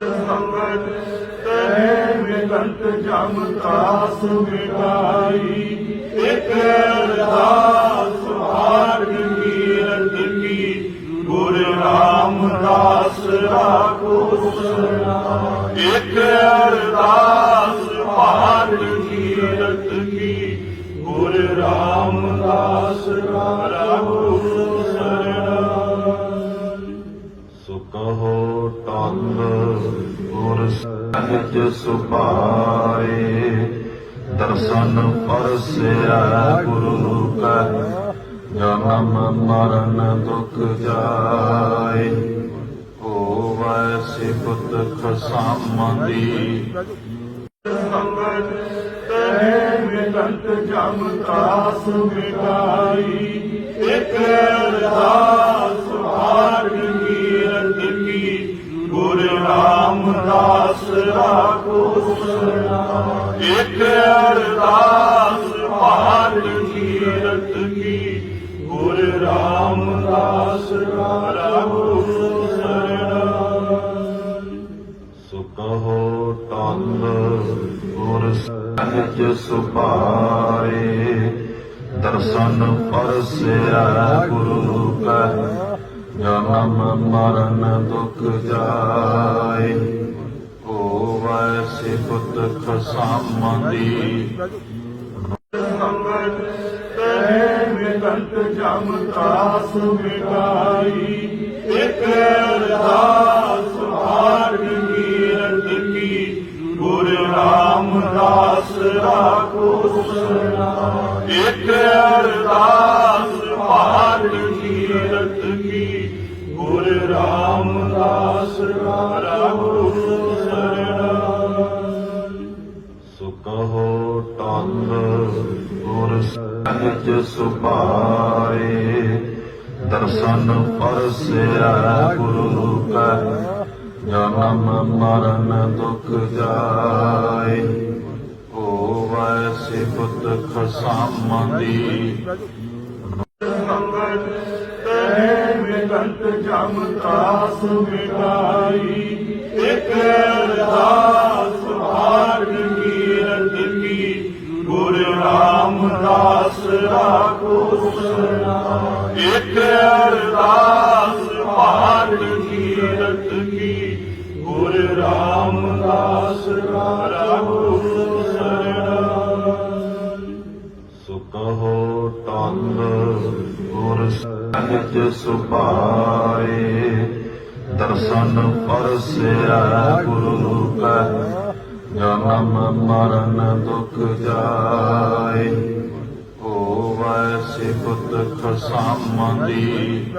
ਸੰਗਤ ਤੈ ਮਿਲੰਤ ਜਮ ਤਾਸ ਮਿਟਾਈ ਇਕ ਅਰਦਾਸ ਹਾਰ ਕੀਰਤ ਕੀ ਗੁਰ ਰਾਮਦਾਸ ਰਾਖੋ ਸਨਾ ਇਕ ਅਰਦਾਸ ਹਾਰ ਕੀਰਤ ਕੀ ਗੁਰ ਰਾਮਦਾਸ ਰਾਖੋ ਗੁਰ ਸਹਿਜ ਸੁਭਾਏ ਦਰਸ਼ਨ ਪਰਸਿਆ ਗੁਰੂ ਕਾ ਜਨਮ ਮਰਨ ਦੁਖ ਜਾਏ। ਹੋਵੈ ਸਿਫਤ ਖਸਾਮਦੀ। ਸੰਗਤ ਤੈ ਮਿਲੰਤ ਜਮ ਤਾਸ ਮਿਟਾਈ, ਇਕ ਅਰਦਾਸ ਰਾਮਦਾਸ ਰਾਖੋ ਸਨਾ ਇਕ ਅਰਦਾਸ ਹਾਰ ਕੀਰਤ ਕੀ। ਗੁਰ ਰਾਮਦਾਸ ਰਾਖੋ ਸਨਾ ਸੋ ਕਹੋ ਤਨ ਗੁਰ ਸਹਿਜ ਸੁਭਾਏ ਦਰਸ਼ਨ ਪਰਸਿਆ ਗੁਰੂ ਕਾ। ਜਨਮ ਮਰਨ ਦੁਖ ਜਾਏ। ਹੋਵੈ ਸਿਫਤ ਖਸਾਮਦੀ ਸੰਗਤ ਤੈ ਮਿਲੰਤ ਜਮ ਤਾਸ ਮਿਟਾਈ ਇਕ ਅਰਦਾਸ ਹਾਰ ਕੀਰਤ ਕੀ। ਗੁਰ ਰਾਮਦਾਸ ਰਾਖੋ ਸਨਾ ਇਕ ਅਰਦਾਸ ਹਾਰ ਕੀਰਤ ਕੀ। ਗੁਰ ਰਾਮਦਾਸ ਰਾਖੋ ਸਨਾ ਸਹਿਜ ਸੁਭਾਏ ਦਰਸ਼ਨ ਪਰਸਿਆ ਗੁਰੂ ਕਾ, ਜਨਮ ਮਰਨ ਦੁਖ ਜਾਏ। ਹੋਵੈ ਸਿਫਤ ਖਸਾਮਦੀ। ਸੰਗਤ ਤੈ ਮਿਲੰਤ ਜਮ ਤਾਸ ਮਿਟਾਈ, ਇਕ ਅਰਦਾਸ ਇਕ ਅਰਦਾਸ ਹਾਰ ਕੀਰਤ ਕੀ, ਗੁਰ ਰਾਮਦਾਸ ਰਾਖੋ ਸਨਾ ਸੋ ਕਹੋ ਤਨ ਗੁਰ ਸਹਿਜ ਸੁਭਾਏ, ਦਰਸ਼ਨ ਪਰਸਿਆ ਗੁਰੂ ਕਾ, ਜਨਮ ਮਰਨ ਦੁਖ ਜਾਏ। ਹੋਵੈ ਸਿਫਤ ਖਸਾਮਦੀ